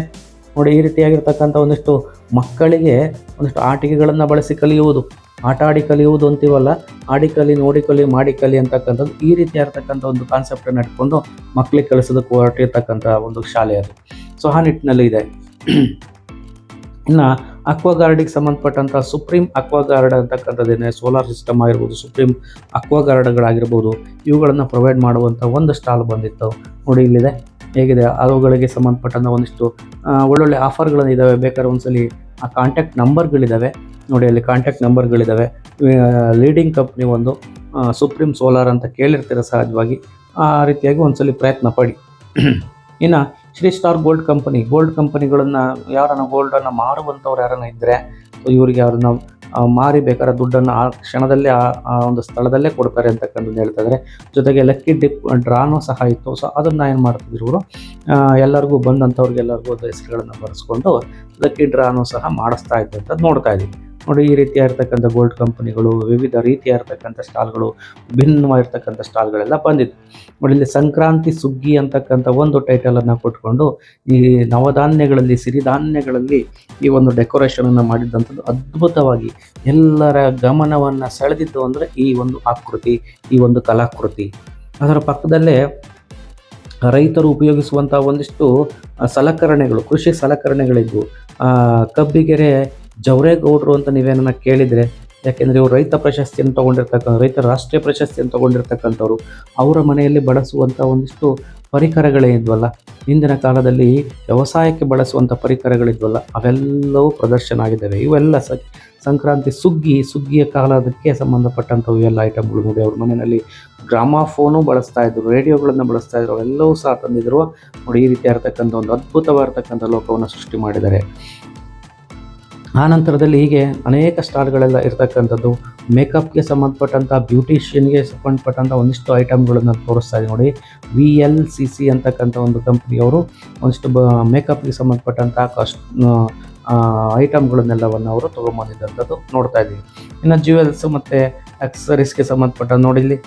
ನೋಡಿ ಈ ರೀತಿಯಾಗಿರ್ತಕ್ಕಂಥ ಒಂದಿಷ್ಟು ಮಕ್ಕಳಿಗೆ ಒಂದಿಷ್ಟು ಆಟಿಕೆಗಳನ್ನು ಬಳಸಿ ಕಲಿಯುವುದು. ಆಟ ಆಡಿ ಕಲಿಯುವುದು ಅಂತೀವಲ್ಲ, ಆಡಿ ಕಲಿ, ನೋಡಿ ಕಲಿ, ಮಾಡಿ ಕಲಿ ಅಂತಕ್ಕಂಥದ್ದು ಈ ರೀತಿ ಇರ್ತಕ್ಕಂಥ ಒಂದು ಕಾನ್ಸೆಪ್ಟನ್ನು ಇಟ್ಕೊಂಡು ಮಕ್ಕಳಿಗೆ ಕಲಿಸೋದಕ್ಕೆ ಹೊರಟಿರ್ತಕ್ಕಂಥ ಒಂದು ಶಾಲೆ ಅದು. ಸೊ ಆ ನಿಟ್ಟಿನಲ್ಲಿ ಇದೆ. [CLEARS THROAT] ಇನ್ನು ಅಕ್ವಾಗಾರ್ಡಿಗೆ ಸಂಬಂಧಪಟ್ಟಂಥ ಸುಪ್ರೀಂ ಅಕ್ವಾಗಾರ್ಡ್ ಅಂತಕ್ಕಂಥದ್ದೇನೆ ಸೋಲಾರ್ ಸಿಸ್ಟಮ್ ಆಗಿರ್ಬೋದು ಸುಪ್ರೀಂ ಅಕ್ವಾಗಾರ್ಡ್ಗಳಾಗಿರ್ಬೋದು ಇವುಗಳನ್ನು ಪ್ರೊವೈಡ್ ಮಾಡುವಂಥ ಒಂದು ಸ್ಟಾಲ್ ಬಂದಿತ್ತು. ನೋಡಿ ಇಲ್ಲಿದೆ, ಹೇಗಿದೆ, ಅವುಗಳಿಗೆ ಸಂಬಂಧಪಟ್ಟಂಥ ಒಂದಿಷ್ಟು ಒಳ್ಳೊಳ್ಳೆ ಆಫರ್ಗಳನ್ನು ಇದ್ದಾವೆ ಬೇಕಾದ್ರೆ ಒಂದ್ಸಲಿ ಆ ಕಾಂಟ್ಯಾಕ್ಟ್ ನಂಬರ್ಗಳಿದ್ದಾವೆ ನೋಡಿ ಅಲ್ಲಿ ಕಾಂಟ್ಯಾಕ್ಟ್ ನಂಬರ್ಗಳಿದ್ದಾವೆ ಲೀಡಿಂಗ್ ಕಂಪ್ನಿ ಒಂದು ಸುಪ್ರೀಂ ಸೋಲಾರ್ ಅಂತ ಕೇಳಿರ್ತೀರ ಸಹಜವಾಗಿ. ಆ ರೀತಿಯಾಗಿ ಒಂದ್ಸಲಿ ಪ್ರಯತ್ನ ಪಡಿ. ಇನ್ನು Shri Star Gold company gold ಕಂಪನಿಗಳನ್ನು ಯಾರನ್ನ ಗೋಲ್ಡನ್ನು ಮಾರುವಂಥವ್ರು ಯಾರನ್ನ ಇದ್ದರೆ ಇವ್ರಿಗೆ ಆ, ಮಾರಿ ಬೇಕಾದ್ರೆ ದುಡ್ಡನ್ನು ಆ ಕ್ಷಣದಲ್ಲೇ ಆ ಒಂದು ಸ್ಥಳದಲ್ಲೇ ಕೊಡ್ತಾರೆ ಅಂತಕ್ಕಂಥದ್ದು ಹೇಳ್ತಾ ಇದ್ದಾರೆ ಜೊತೆಗೆ ಲಕ್ಕಿ ಡಿಪ್ ಡ್ರಾನು ಸಹ ಇತ್ತು. ಸೊ ಅದನ್ನು ಏನು ಮಾಡ್ತಿದ್ರು ಇವರು? ಎಲ್ಲರಿಗೂ ಬಂದಂಥವ್ರಿಗೆಲ್ಲರಿಗೂ ಹೆಸರುಗಳನ್ನು ಬರೆಸ್ಕೊಂಡು ಲಕ್ಕಿ ಡ್ರಾನು ಸಹ ಮಾಡಿಸ್ತಾ ಅಂತ ನೋಡ್ತಾ ಇದ್ದೀವಿ. ನೋಡಿ ಈ ರೀತಿಯಾಗಿರ್ತಕ್ಕಂಥ ಗೋಲ್ಡ್ ಕಂಪನಿಗಳು ವಿವಿಧ ರೀತಿಯಾಗಿರ್ತಕ್ಕಂಥ ಸ್ಟಾಲ್ಗಳು ಭಿನ್ನವಾಗಿರ್ತಕ್ಕಂಥ ಸ್ಟಾಲ್ಗಳೆಲ್ಲ ಬಂದಿತ್ತು ನೋಡಿ ಇಲ್ಲಿ ಸಂಕ್ರಾಂತಿ ಸುಗ್ಗಿ ಅಂತಕ್ಕಂಥ ಒಂದು ಟೈಟಲನ್ನು ಕೊಟ್ಕೊಂಡು ಈ ನವಧಾನ್ಯಗಳಲ್ಲಿ ಸಿರಿಧಾನ್ಯಗಳಲ್ಲಿ ಈ ಒಂದು ಡೆಕೋರೇಷನನ್ನು ಮಾಡಿದ್ದಂಥದ್ದು ಅದ್ಭುತವಾಗಿ ಎಲ್ಲರ ಗಮನವನ್ನು ಸೆಳೆದಿದ್ದು ಅಂದರೆ ಈ ಒಂದು ಆಕೃತಿ ಈ ಒಂದು ಕಲಾಕೃತಿ. ಅದರ ಪಕ್ಕದಲ್ಲೇ ರೈತರು ಉಪಯೋಗಿಸುವಂಥ ಒಂದಿಷ್ಟು ಸಲಕರಣೆಗಳು ಕೃಷಿ ಸಲಕರಣೆಗಳಿದ್ವು ಆ, ಕಬ್ಬಿಗೆರೆ ಜವರೇಗೌಡರು ಅಂತ ನೀವೇನನ್ನ ಕೇಳಿದರೆ, ಯಾಕೆಂದರೆ ಇವರು ರೈತ ಪ್ರಶಸ್ತಿಯನ್ನು ತೊಗೊಂಡಿರ್ತಕ್ಕಂಥ, ರೈತ ರಾಷ್ಟ್ರೀಯ ಪ್ರಶಸ್ತಿಯನ್ನು ತೊಗೊಂಡಿರ್ತಕ್ಕಂಥವ್ರು, ಅವರ ಮನೆಯಲ್ಲಿ ಬಳಸುವಂಥ ಒಂದಿಷ್ಟು ಪರಿಕರಗಳೇನಿದ್ವಲ್ಲ ಇಂದಿನ ಕಾಲದಲ್ಲಿ ವ್ಯವಸಾಯಕ್ಕೆ ಬಳಸುವಂಥ ಪರಿಕರಗಳಿದ್ವಲ್ಲ ಅವೆಲ್ಲವೂ ಪ್ರದರ್ಶನ ಆಗಿದ್ದಾವೆ. ಇವೆಲ್ಲ ಸ, ಸಂಕ್ರಾಂತಿ ಸುಗ್ಗಿ, ಸುಗ್ಗಿಯ ಕಾಲದಕ್ಕೆ ಸಂಬಂಧಪಟ್ಟಂಥವು ಎಲ್ಲ ಐಟಮ್ಗಳು ನೋಡಿ. ಅವ್ರ ಮನೆಯಲ್ಲಿ ಗ್ರಾಮಾಫೋನು ಬಳಸ್ತಾ ಇದ್ರು, ರೇಡಿಯೋಗಳನ್ನು ಬಳಸ್ತಾ ಇದ್ರು, ಅವೆಲ್ಲವೂ ಸಹ ತಂದಿದ್ರು. ನೋಡಿ, ಈ ರೀತಿ ಇರತಕ್ಕಂಥ ಒಂದು ಅದ್ಭುತವಾಗಿರ್ತಕ್ಕಂಥ ಲೋಕವನ್ನು ಸೃಷ್ಟಿ ಮಾಡಿದ್ದಾರೆ. ಆ ನಂತರದಲ್ಲಿ ಹೀಗೆ ಅನೇಕ ಸ್ಟಾರ್ಗಳೆಲ್ಲ ಇರ್ತಕ್ಕಂಥದ್ದು ಮೇಕಪ್ಗೆ ಸಂಬಂಧಪಟ್ಟಂಥ ಬ್ಯೂಟಿಷಿಯನ್ಗೆ ಸಂಬಂಧಪಟ್ಟಂಥ ಒಂದಿಷ್ಟು ಐಟಮ್ಗಳನ್ನು ತೋರಿಸ್ತಾ ಇದೆ ನೋಡಿ. ವಿ ಎಲ್ ಸಿ ಸಿ ಅಂತಕ್ಕಂಥ ಒಂದು ಕಂಪ್ನಿಯವರು ಒಂದಿಷ್ಟು ಬ ಮೇಕಪ್ಗೆ ಸಂಬಂಧಪಟ್ಟಂಥ ಕಸ್ಟ್ ಐಟಮ್ಗಳನ್ನೆಲ್ಲವನ್ನು ಅವರು ತೊಗೊಂಬಂದಿದ್ದಂಥದ್ದು ನೋಡ್ತಾ ಇದ್ದೀವಿ. ಇನ್ನು ಜ್ಯುವೆಲ್ಸ್ ಮತ್ತು ಅಕ್ಸರೀಸ್ಗೆ ಸಂಬಂಧಪಟ್ಟ ನೋಡಿ ಇಲ್ಲಿ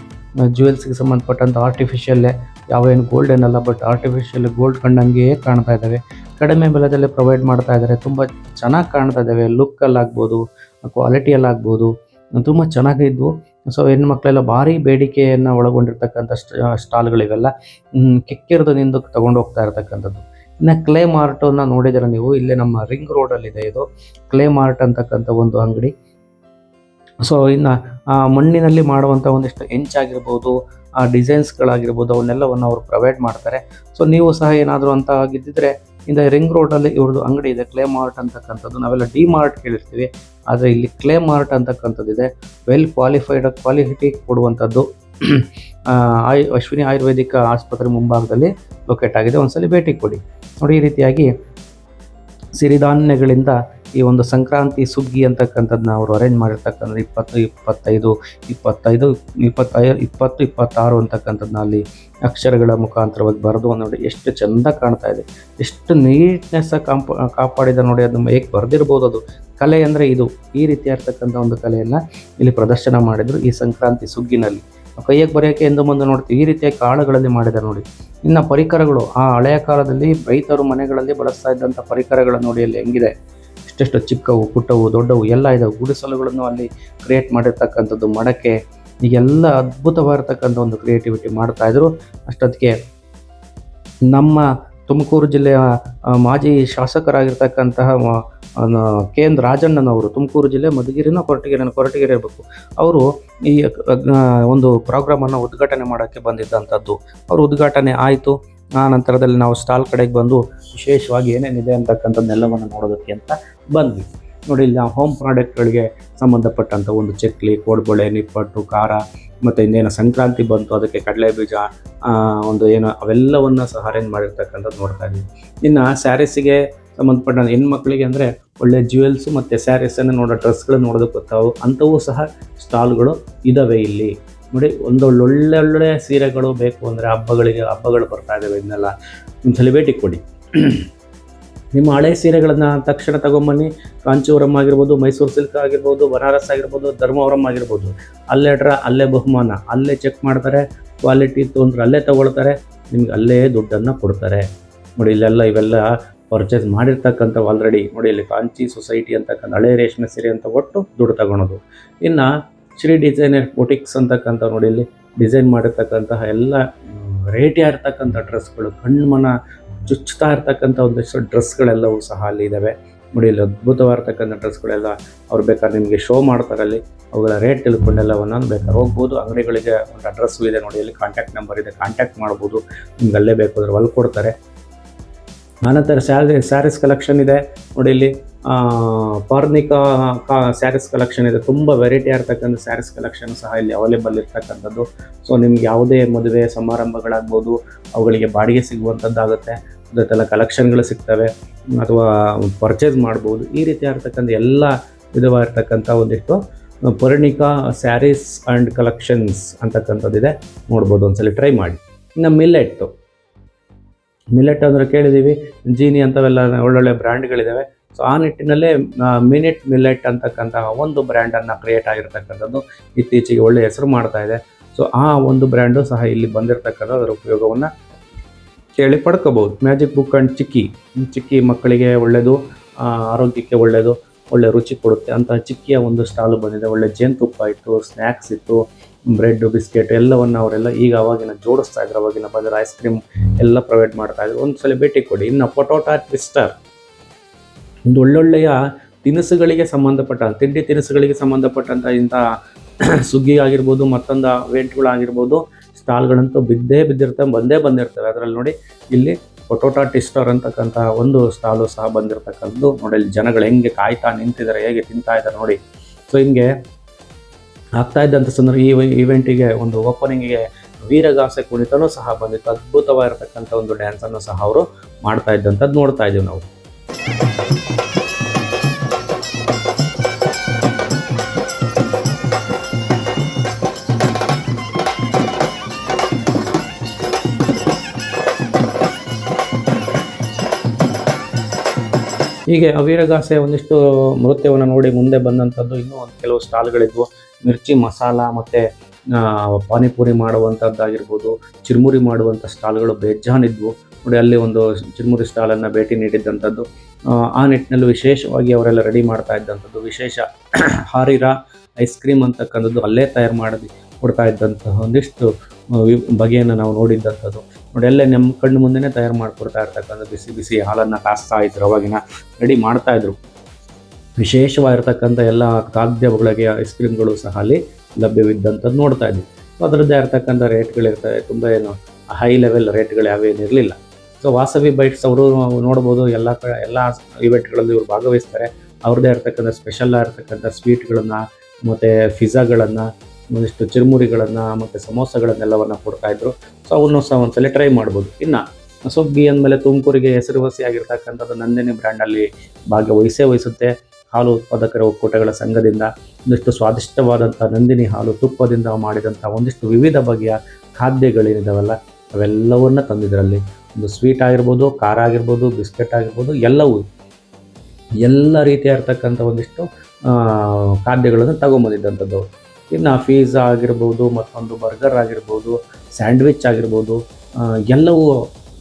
ಜ್ಯುವೆಲ್ಸ್ಗೆ ಸಂಬಂಧಪಟ್ಟಂಥ ಆರ್ಟಿಫಿಷಿಯಲ್ಲೇ ಯಾವೇನು ಗೋಲ್ಡ್ ಏನಲ್ಲ ಬಟ್ ಆರ್ಟಿಫಿಷಿಯಲ್ ಗೋಲ್ಡ್ ಕಂಡಂಗೆಯೇ ಕಾಣ್ತಾ ಇದ್ದಾವೆ. ಕಡಿಮೆ ಬೆಲೆದಲ್ಲಿ ಪ್ರೊವೈಡ್ ಮಾಡ್ತಾ ಇದ್ದಾರೆ. ತುಂಬ ಚೆನ್ನಾಗಿ ಕಾಣ್ತಾ ಇದ್ದಾವೆ. ಲುಕ್ಕಲ್ಲಾಗ್ಬೋದು ಕ್ವಾಲಿಟಿಯಲ್ಲಾಗ್ಬೋದು ತುಂಬ ಚೆನ್ನಾಗಿದ್ವು ಸೊ ಹೆಣ್ಮಕ್ಳೆಲ್ಲ ಭಾರಿ ಬೇಡಿಕೆಯನ್ನು ಒಳಗೊಂಡಿರ್ತಕ್ಕಂಥ ಸ್ಟಾಲ್ಗಳಿವೆಲ್ಲ. ಕೆಕ್ಕಿರದು ನಿಂದು ತೊಗೊಂಡು ಹೋಗ್ತಾ ಇರತಕ್ಕಂಥದ್ದು. ಇನ್ನು ಕ್ಲೇ ಮಾರ್ಟನ್ನು ನೋಡಿದರೆ ನೀವು? ಇಲ್ಲೇ ನಮ್ಮ ರಿಂಗ್ ರೋಡಲ್ಲಿದೆ ಇದು. ಕ್ಲೇ ಮಾರ್ಟ್ ಅಂತಕ್ಕಂಥ ಒಂದು ಅಂಗಡಿ. ಸೊ ಇನ್ನು ಮಣ್ಣಿನಲ್ಲಿ ಮಾಡುವಂಥ ಒಂದಿಷ್ಟು ಹೆಂಚಾಗಿರ್ಬೋದು ಆ ಡಿಸೈನ್ಸ್ಗಳಾಗಿರ್ಬೋದು ಅವನ್ನೆಲ್ಲವನ್ನು ಅವರು ಪ್ರೊವೈಡ್ ಮಾಡ್ತಾರೆ. ಸೊ ನೀವು ಸಹ ಏನಾದರೂ ಅಂತ ಆಗಿದ್ದಿದ್ರೆ ಇಂದ ರಿಂಗ್ ರೋಡಲ್ಲಿ ಇವ್ರದ್ದು ಅಂಗಡಿ ಇದೆ ಕ್ಲೇ ಮಾರ್ಟ್ ಅಂತಕ್ಕಂಥದ್ದು. ನಾವೆಲ್ಲ ಡಿ ಮಾರ್ಟ್ ಕೇಳಿರ್ತೀವಿ. ಆದರೆ ಇಲ್ಲಿ ಕ್ಲೇ ಮಾರ್ಟ್ ಅಂತಕ್ಕಂಥದ್ದು ಇದೆ ವೆಲ್ ಕ್ವಾಲಿಫೈಡ್ ಕ್ವಾಲಿಟಿ ಕೊಡುವಂಥದ್ದು [CLEARS THROAT] ಆಯ್, ಅಶ್ವಿನಿ ಆಯುರ್ವೇದಿಕ ಆಸ್ಪತ್ರೆ ಮುಂಭಾಗದಲ್ಲಿ ಲೊಕೇಟ್ ಆಗಿದೆ. ಒಂದ್ಸಲಿ ಭೇಟಿ ಕೊಡಿ. ನೋಡಿ, ಈ ರೀತಿಯಾಗಿ ಸಿರಿಧಾನ್ಯಗಳಿಂದ ಈ ಒಂದು ಸಂಕ್ರಾಂತಿ ಸುಗ್ಗಿ ಅಂತಕ್ಕಂಥದ್ದನ್ನ ಅವರು ಅರೇಂಜ್ ಮಾಡಿರ್ತಕ್ಕಂಥ ಇಪ್ಪತ್ತು, ಇಪ್ಪತ್ತೈದು ಇಪ್ಪತ್ತೈದು ಇಪ್ಪತ್ತೈ ಇಪ್ಪತ್ತು, ಇಪ್ಪತ್ತಾರು ಅಂತಕ್ಕಂಥದ್ದನ್ನ ಅಲ್ಲಿ ಅಕ್ಷರಗಳ ಮುಖಾಂತರವಾಗಿ ಬರೆದು ನೋಡಿ ಎಷ್ಟು ಚೆಂದ ಕಾಣ್ತಾ ಇದೆ. ಎಷ್ಟು ನೀಟ್ನೆಸ್ ಕಾಂಪ, ಕಾಪಾಡಿದ ನೋಡಿ ಅದನ್ನು ಹೇಗೆ ಬರೆದಿರ್ಬೋದು ಅದು. ಕಲೆ ಅಂದರೆ ಇದು. ಈ ರೀತಿಯಾಗಿರ್ತಕ್ಕಂಥ ಒಂದು ಕಲೆಯನ್ನು ಇಲ್ಲಿ ಪ್ರದರ್ಶನ ಮಾಡಿದರು ಈ ಸಂಕ್ರಾಂತಿ ಸುಗ್ಗಿನಲ್ಲಿ. ಕೈಯಾಗಿ ಬರೆಯೋಕ್ಕೆ ಎಂದು ಮುಂದೆ ನೋಡ್ತೀವಿ. ಈ ರೀತಿಯ ಕಾಳುಗಳಲ್ಲಿ ಮಾಡಿದ್ದಾರೆ ನೋಡಿ. ಇನ್ನು ಪರಿಕರಗಳು, ಆ ಹಳೆಯ ಕಾಲದಲ್ಲಿ ರೈತರು ಮನೆಗಳಲ್ಲಿ ಬಳಸ್ತಾ ಇದ್ದಂಥ ಪರಿಕರಗಳ ನೋಡಿ ಅಲ್ಲಿ ಹೆಂಗಿದೆ. ಎಷ್ಟೆಷ್ಟು ಚಿಕ್ಕವು, ಪುಟ್ಟವು, ದೊಡ್ಡವು, ಎಲ್ಲ ಇದಾವೆ. ಗುಡಿಸಲುಗಳನ್ನು ಅಲ್ಲಿ ಕ್ರಿಯೇಟ್ ಮಾಡಿರ್ತಕ್ಕಂಥದ್ದು ಮಡಕೆ ಈಗೆಲ್ಲ ಅದ್ಭುತವಾಗಿರ್ತಕ್ಕಂಥ ಒಂದು ಕ್ರಿಯೇಟಿವಿಟಿ ಮಾಡ್ತಾ ಇದ್ರು. ಅಷ್ಟೊತ್ತಿಗೆ ನಮ್ಮ ತುಮಕೂರು ಜಿಲ್ಲೆಯ ಮಾಜಿ ಶಾಸಕರಾಗಿರ್ತಕ್ಕಂತಹ ಕೆ ಎನ್ ರಾಜಣ್ಣನವರು, ತುಮಕೂರು ಜಿಲ್ಲೆ ಮಧುಗಿರಿನ ಕೊರಟಗೆರೆ ಕೊರಟಗೆರೆ ಇರಬೇಕು. ಅವರು ಈ ಒಂದು ಪ್ರೋಗ್ರಾಮನ್ನು ಉದ್ಘಾಟನೆ ಮಾಡೋಕ್ಕೆ ಬಂದಿದ್ದಂಥದ್ದು. ಅವರು ಉದ್ಘಾಟನೆ ಆಯಿತು. ಆ ನಂತರದಲ್ಲಿ ನಾವು ಸ್ಟಾಲ್ ಕಡೆಗೆ ಬಂದು ವಿಶೇಷವಾಗಿ ಏನೇನಿದೆ ಅಂತಕ್ಕಂಥದ್ದೆಲ್ಲವನ್ನು ನೋಡೋದಕ್ಕೆ ಅಂತ ಬಂದ್ವಿ. ನೋಡಿ, ಇಲ್ಲಿ ನಾವು ಹೋಮ್ ಪ್ರಾಡಕ್ಟ್ಗಳಿಗೆ ಸಂಬಂಧಪಟ್ಟಂಥ ಒಂದು ಚಕ್ಲಿ, ಕೋಡ್ಬಳೆ, ನಿಪ್ಪಟ್ಟು, ಖಾರ, ಮತ್ತು ಇನ್ನೇನು ಸಂಕ್ರಾಂತಿ ಬಂತು, ಅದಕ್ಕೆ ಕಡಲೆ ಬೀಜ ಒಂದು ಏನು ಅವೆಲ್ಲವನ್ನು ಸಹ ಅರೇಂಜ್ ಮಾಡಿರ್ತಕ್ಕಂಥದ್ದು ನೋಡ್ತಾ ಇದ್ದೀವಿ ಇನ್ನು ಸ್ಯಾರೀಸಿಗೆ ಸಂಬಂಧಪಟ್ಟ ಹೆಣ್ಮಕ್ಳಿಗೆ ಅಂದರೆ ಒಳ್ಳೆ ಜ್ಯುವೆಲ್ಸು ಮತ್ತು ಸ್ಯಾರೀಸನ್ನು ನೋಡೋ ಡ್ರೆಸ್ಗಳು ನೋಡೋದಕ್ಕೆ ಗೊತ್ತಾವು ಅಂಥವೂ ಸಹ ಸ್ಟಾಲ್ಗಳು ಇದ್ದಾವೆ ಇಲ್ಲಿ. ನೋಡಿ, ಒಂದು ಒಳ್ಳೊಳ್ಳೆ ಒಳ್ಳೆ ಸೀರೆಗಳು ಬೇಕು ಅಂದರೆ ಹಬ್ಬಗಳಿಗೆ, ಹಬ್ಬಗಳು ಬರ್ತಾ ಇದ್ದಾವೆ ಇದನ್ನೆಲ್ಲ ಒಂದ್ಸಲ ಭೇಟಿ ಕೊಡಿ. ನಿಮ್ಮ ಹಳೆ ಸೀರೆಗಳನ್ನು ತಕ್ಷಣ ತಗೊಂಬನ್ನಿ. ಕಾಂಚೀವರಂ ಆಗಿರ್ಬೋದು, ಮೈಸೂರು ಸಿಲ್ಕ್ ಆಗಿರ್ಬೋದು, ಬನಾರಸ್ ಆಗಿರ್ಬೋದು, ಧರ್ಮವರಂ ಆಗಿರ್ಬೋದು. ಅಲ್ಲೇ ಅಲ್ಲೇ ಬಹುಮಾನ. ಅಲ್ಲೇ ಚೆಕ್ ಮಾಡ್ತಾರೆ ಕ್ವಾಲಿಟಿ ತೊಗೊಂಡ್ರೆ ಅಲ್ಲೇ ತಗೊಳ್ತಾರೆ, ನಿಮ್ಗೆ ಅಲ್ಲೇ ದುಡ್ಡನ್ನು ಕೊಡ್ತಾರೆ. ನೋಡಿ, ಇಲ್ಲೆಲ್ಲ ಇವೆಲ್ಲ ಪರ್ಚೇಸ್ ಮಾಡಿರ್ತಕ್ಕಂಥವು ಆಲ್ರೆಡಿ ನೋಡಿ, ಇಲ್ಲಿ ಕಾಂಚಿ ಸೊಸೈಟಿ ಅಂತಕ್ಕಂಥ ಹಳೆ ರೇಷ್ಮೆ ಸೀರೆ ಅಂತ ಒಟ್ಟು ದುಡ್ಡು ತಗೊಳೋದು. ಇನ್ನು ಶ್ರೀ ಡಿಸೈನರ್ ಬೊಟಿಕ್ಸ್ ಅಂತಕ್ಕಂಥ ನೋಡಿ, ಇಲ್ಲಿ ಡಿಸೈನ್ ಮಾಡಿರ್ತಕ್ಕಂತಹ ಎಲ್ಲ ವೆರೈಟಿ ಇರ್ತಕ್ಕಂಥ ಡ್ರೆಸ್ಗಳು ಕಣ್ಮನ ಚುಚ್ಚುತ್ತಾ ಇರ್ತಕ್ಕಂಥ ಒಂದಷ್ಟು ಡ್ರೆಸ್ಗಳೆಲ್ಲವೂ ಸಹ ಅಲ್ಲಿ ಇದ್ದಾವೆ ನೋಡಿ, ಇಲ್ಲಿ ಅದ್ಭುತವಾಗಿರ್ತಕ್ಕಂಥ ಡ್ರೆಸ್ಗಳೆಲ್ಲ ಅವ್ರು ಬೇಕಾದ್ರೆ ನಿಮಗೆ ಶೋ ಮಾಡ್ತಾರೆ ಅಲ್ಲಿ ಅವುಗಳ ರೇಟ್ ತಿಳ್ಕೊಂಡೆಲ್ಲ ಒಂದೊಂದು ಬೇಕಾದ್ರೆ ಹೋಗ್ಬೋದು. ಅಂಗಡಿಗಳಿಗೆ ಒಂದು ಅಡ್ರೆಸ್ಸು ಇದೆ ನೋಡಿ, ಇಲ್ಲಿ ಕಾಂಟ್ಯಾಕ್ಟ್ ನಂಬರ್ ಇದೆ ಕಾಂಟ್ಯಾಕ್ಟ್ ಮಾಡ್ಬೋದು. ನಿಮ್ಗೆ ಅಲ್ಲೇ ಬೇಕು ಹೊಲ್ಕೊಡ್ತಾರೆ. ಹೊಲ್ ಕೊಡ್ತಾರೆ ಆನಂತರ ಸ್ಯಾಲ್ರಿ ಸ್ಯಾರೀಸ್ ಕಲೆಕ್ಷನ್ ಇದೆ. ನೋಡಿ, ಇಲ್ಲಿ ಪಾರ್ನಿಕಾ ಕಾ ಸ್ಯಾರೀಸ್ ಕಲೆಕ್ಷನ್ ಇದೆ. ತುಂಬ ವೆರೈಟಿ ಆಗಿರ್ತಕ್ಕಂಥ ಸ್ಯಾರೀಸ್ ಕಲೆಕ್ಷನ್ ಸಹ ಇಲ್ಲಿ ಅವೈಲೇಬಲ್ ಇರ್ತಕ್ಕಂಥದ್ದು. ಸೊ ನಿಮ್ಗೆ ಯಾವುದೇ ಮದುವೆ ಸಮಾರಂಭಗಳಾಗ್ಬೋದು, ಅವುಗಳಿಗೆ ಬಾಡಿಗೆ ಸಿಗುವಂಥದ್ದಾಗುತ್ತೆ ಅದಕ್ಕೆಲ್ಲ ಕಲೆಕ್ಷನ್ಗಳು ಸಿಗ್ತವೆ, ಅಥವಾ ಪರ್ಚೇಸ್ ಮಾಡ್ಬೋದು, ಈ ರೀತಿ ಆಗಿರ್ತಕ್ಕಂಥ ಎಲ್ಲ ವಿಧವಾಗಿರ್ತಕ್ಕಂಥ ಒಂದಿಷ್ಟು ಪರ್ಣಿಕಾ ಸ್ಯಾರೀಸ್ ಆ್ಯಂಡ್ ಕಲೆಕ್ಷನ್ಸ್ ಅಂತಕ್ಕಂಥದ್ದಿದೆ ನೋಡ್ಬೋದು, ಒಂದ್ಸಲಿ ಟ್ರೈ ಮಾಡಿ. ಇನ್ನು ಮಿಲ್ಲೆಟ್ಟು ಮಿಲ್ಲೆಟ್ ಅಂದರೆ ಕೇಳಿದ್ದೀವಿ, ಜೀನಿ ಅಂಥವೆಲ್ಲ ಒಳ್ಳೊಳ್ಳೆ ಬ್ರ್ಯಾಂಡ್ಗಳಿದ್ದಾವೆ ಸೊ ಆ ನಿಟ್ಟಿನಲ್ಲೇ ಮಿನಿಟ್ ಮಿಲೆಟ್ ಅಂತಕ್ಕಂತಹ ಒಂದು ಬ್ರ್ಯಾಂಡನ್ನು ಕ್ರಿಯೇಟ್ ಆಗಿರ್ತಕ್ಕಂಥದ್ದು ಇತ್ತೀಚೆಗೆ ಒಳ್ಳೆ ಹೆಸರು ಮಾಡ್ತಾ ಇದೆ. ಸೊ ಆ ಒಂದು ಬ್ರ್ಯಾಂಡು ಸಹ ಇಲ್ಲಿ ಬಂದಿರತಕ್ಕಂಥ ಅದರ ಉಪಯೋಗವನ್ನು ಕೇಳಿ ಪಡ್ಕೋಬಹುದು. Magic book and chikki chikki ಮಕ್ಕಳಿಗೆ ಒಳ್ಳೆಯದು ಆರೋಗ್ಯಕ್ಕೆ ಒಳ್ಳೆಯದು ಒಳ್ಳೆ ರುಚಿ ಕೊಡುತ್ತೆ. ಅಂತ ಚಿಕ್ಕಿಯ ಒಂದು ಸ್ಟಾಲು ಬಂದಿದೆ. ಒಳ್ಳೆ ಜೇನುತುಪ್ಪ ಇತ್ತು ಸ್ನ್ಯಾಕ್ಸ್ ಇತ್ತು ಬ್ರೆಡ್ ಬಿಸ್ಕೆಟ್ ಎಲ್ಲವನ್ನು ಅವರೆಲ್ಲ ಈಗ ಅವಾಗಿನ ಜೋಡಿಸ್ತಾ ಇದ್ರು. ಅವಾಗಿನ ಬದಲು ಐಸ್ ಕ್ರೀಮ್ ಎಲ್ಲ ಪ್ರೊವೈಡ್ ಮಾಡ್ತಾ ಇದ್ರು. ಒಂದು ಸಲ ಭೇಟಿ ಕೊಡಿ. ಇನ್ನು ಪೊಟೋಟಾ ಟ್ವಿಸ್ಟರ್ ಒಂದು ಒಳ್ಳೊಳ್ಳೆಯ ತಿನಿಸುಗಳಿಗೆ ಸಂಬಂಧಪಟ್ಟ, ತಿಂಡಿ ತಿನಿಸುಗಳಿಗೆ ಸಂಬಂಧಪಟ್ಟಂಥ ಇಂಥ [CLEARS THROAT] ಸುಗ್ಗಿ ಆಗಿರ್ಬೋದು, ಮತ್ತೊಂದು ವೆಂಟ್ಗಳಾಗಿರ್ಬೋದು, ಸ್ಟಾಲ್ಗಳಂತೂ ಬಿದ್ದೇ ಬಿದ್ದಿರ್ತವೆ ಬಂದೇ ಬಂದಿರ್ತವೆ. ಅದರಲ್ಲಿ ನೋಡಿ, ಇಲ್ಲಿ ಪೊಟೋಟಾ ಟಿಸ್ಟರ್ ಅಂತಕ್ಕಂಥ ಒಂದು ಸ್ಟಾಲು ಸಹ ಬಂದಿರತಕ್ಕಂಥದ್ದು. ನೋಡಿ, ಇಲ್ಲಿ ಜನಗಳು ಹೆಂಗೆ ಕಾಯ್ತಾ ನಿಂತಿದ್ದಾರೆ, ಹೇಗೆ ತಿಂತಾ ಇದ್ದಾರೆ ನೋಡಿ. ಸೊ ಹಿಂಗೆ ಆಗ್ತಾ ಇದ್ದಂಥ ಸಂದರ್ಭ, ಈ ಈವೆಂಟಿಗೆ ಒಂದು ಓಪನಿಂಗಿಗೆ ವೀರಗಾಸೆ ಕುಣಿತನೂ ಸಹ ಬಂದಿತ್ತು. ಅದ್ಭುತವಾಗಿರ್ತಕ್ಕಂಥ ಒಂದು ಡ್ಯಾನ್ಸನ್ನು ಸಹ ಅವರು ಮಾಡ್ತಾ ಇದ್ದಂಥದ್ದು ನೋಡ್ತಾ ಇದ್ದೀವಿ ನಾವು. ಹೀಗೆ ಅವೀರಗಾಸೆ ಒಂದಿಷ್ಟು ನೃತ್ಯವನ್ನು ನೋಡಿ ಮುಂದೆ ಬಂದಂಥದ್ದು ಇನ್ನೂ ಒಂದು ಕೆಲವು ಸ್ಟಾಲ್ಗಳಿದ್ವು. ಮಿರ್ಚಿ ಮಸಾಲ ಮತ್ತು ಪಾನಿಪುರಿ ಮಾಡುವಂಥದ್ದಾಗಿರ್ಬೋದು, ಚಿರುಮುರಿ ಮಾಡುವಂಥ ಸ್ಟಾಲ್ಗಳು ಬೇಜಾನಿದ್ವು. ನೋಡಿ, ಅಲ್ಲಿ ಒಂದು ಚಿರುಮುರಿ ಸ್ಟಾಲನ್ನು ಭೇಟಿ ನೀಡಿದ್ದಂಥದ್ದು. ಆ, ನಿಟ್ಟಿನಲ್ಲಿ ವಿಶೇಷವಾಗಿ ಅವರೆಲ್ಲ ರೆಡಿ ಮಾಡ್ತಾ ಇದ್ದಂಥದ್ದು ವಿಶೇಷ [CLEARS THROAT] ಹಾರಿರ ಐಸ್ ಕ್ರೀಮ್ ಅಂತಕ್ಕಂಥದ್ದು ಅಲ್ಲೇ ತಯಾರು ಮಾಡಿ ಕೊಡ್ತಾ ಇದ್ದಂತಹ ಒಂದಿಷ್ಟು ಬಗೆಯನ್ನು ನಾವು ನೋಡಿದ್ದಂಥದ್ದು. ನೋಡಿ ಅಲ್ಲೇ ನಮ್ಮ ಕಣ್ಣು ಮುಂದೆನೇ ತಯಾರು ಮಾಡಿಕೊಡ್ತಾ ಇರ್ತಕ್ಕಂಥ ಬಿಸಿ ಬಿಸಿ ಹಾಲನ್ನು ಕಾಸ್ತಾ ಇದ್ರು ಅವಾಗಿನ ರೆಡಿ ಮಾಡ್ತಾ ಇದ್ರು. ವಿಶೇಷವಾಗಿರ್ತಕ್ಕಂಥ ಎಲ್ಲ ಖಾದ್ಯಗಳಿಗೆ ಐಸ್ ಕ್ರೀಮ್ಗಳು ಸಹ ಅಲ್ಲಿ ಲಭ್ಯವಿದ್ದಂಥದ್ದು ನೋಡ್ತಾ ಇದ್ವಿ. ಸೊ ಅದರದ್ದೇ ಇರ್ತಕ್ಕಂಥ ರೇಟ್ಗಳಿರ್ತವೆ ತುಂಬ ಏನು ಹೈ ಲೆವೆಲ್ ರೇಟ್ಗಳು ಯಾವೇನು ಇರಲಿಲ್ಲ. ಸೊ ವಾಸವಿ ಬೈಟ್ಸ್ ಅವರು ನೋಡ್ಬೋದು, ಎಲ್ಲ ಎಲ್ಲ ಇವೆಂಟ್ಗಳಲ್ಲಿ ಇವರು ಭಾಗವಹಿಸ್ತಾರೆ. ಅವ್ರದ್ದೇ ಇರ್ತಕ್ಕಂಥ ಸ್ಪೆಷಲ್ ಆಗಿರ್ತಕ್ಕಂಥ ಸ್ವೀಟ್ಗಳನ್ನು ಮತ್ತು ಫಿಝಾಗಳನ್ನು ಒಂದಿಷ್ಟು ಚಿರುಮುರಿಗಳನ್ನು, ಮತ್ತು ಸಮೋಸಗಳನ್ನೆಲ್ಲವನ್ನು ಕೊಡ್ತಾಯಿದ್ರು ಸೊ ಅವನ್ನು ಸಹ ಒಂದ್ಸಲ ಟ್ರೈ ಮಾಡ್ಬೋದು. ಇನ್ನು ಸುಗ್ಗಿ ಅಂದಮೇಲೆ ತುಮಕೂರಿಗೆ ಹೆಸರುವಾಸಿಯಾಗಿರ್ತಕ್ಕಂಥದ್ದು ನಂದಿನಿ ಬ್ರ್ಯಾಂಡಲ್ಲಿ ಭಾಗವಹಿಸೇ ವಹಿಸುತ್ತೆ. ಹಾಲು ಉತ್ಪಾದಕರ ಒಕ್ಕೂಟಗಳ ಸಂಘದಿಂದ, ಒಂದಿಷ್ಟು ಸ್ವಾದಿಷ್ಟವಾದಂಥ ನಂದಿನಿ ಹಾಲು ತುಪ್ಪದಿಂದ ಮಾಡಿದಂಥ ಒಂದಿಷ್ಟು ವಿವಿಧ ಬಗೆಯ ಖಾದ್ಯಗಳೇನಿದಾವಲ್ಲ ಅವೆಲ್ಲವನ್ನ ತಂದಿದ್ರಲ್ಲಿ. ಒಂದು ಸ್ವೀಟ್ ಆಗಿರ್ಬೋದು, ಖಾರ ಆಗಿರ್ಬೋದು, ಬಿಸ್ಕೆಟ್ ಆಗಿರ್ಬೋದು, ಎಲ್ಲವೂ. ಎಲ್ಲ ರೀತಿಯ ಇರ್ತಕ್ಕಂಥ ಒಂದಿಷ್ಟು ಖಾದ್ಯಗಳನ್ನು ತಗೊಂಬಂದಿದ್ದಂಥದ್ದು. ಇನ್ನು ಫೀಝಾ ಆಗಿರ್ಬೋದು, ಮತ್ತೊಂದು ಬರ್ಗರ್ ಆಗಿರ್ಬೋದು ಸ್ಯಾಂಡ್ವಿಚ್ ಆಗಿರ್ಬೋದು ಎಲ್ಲವೂ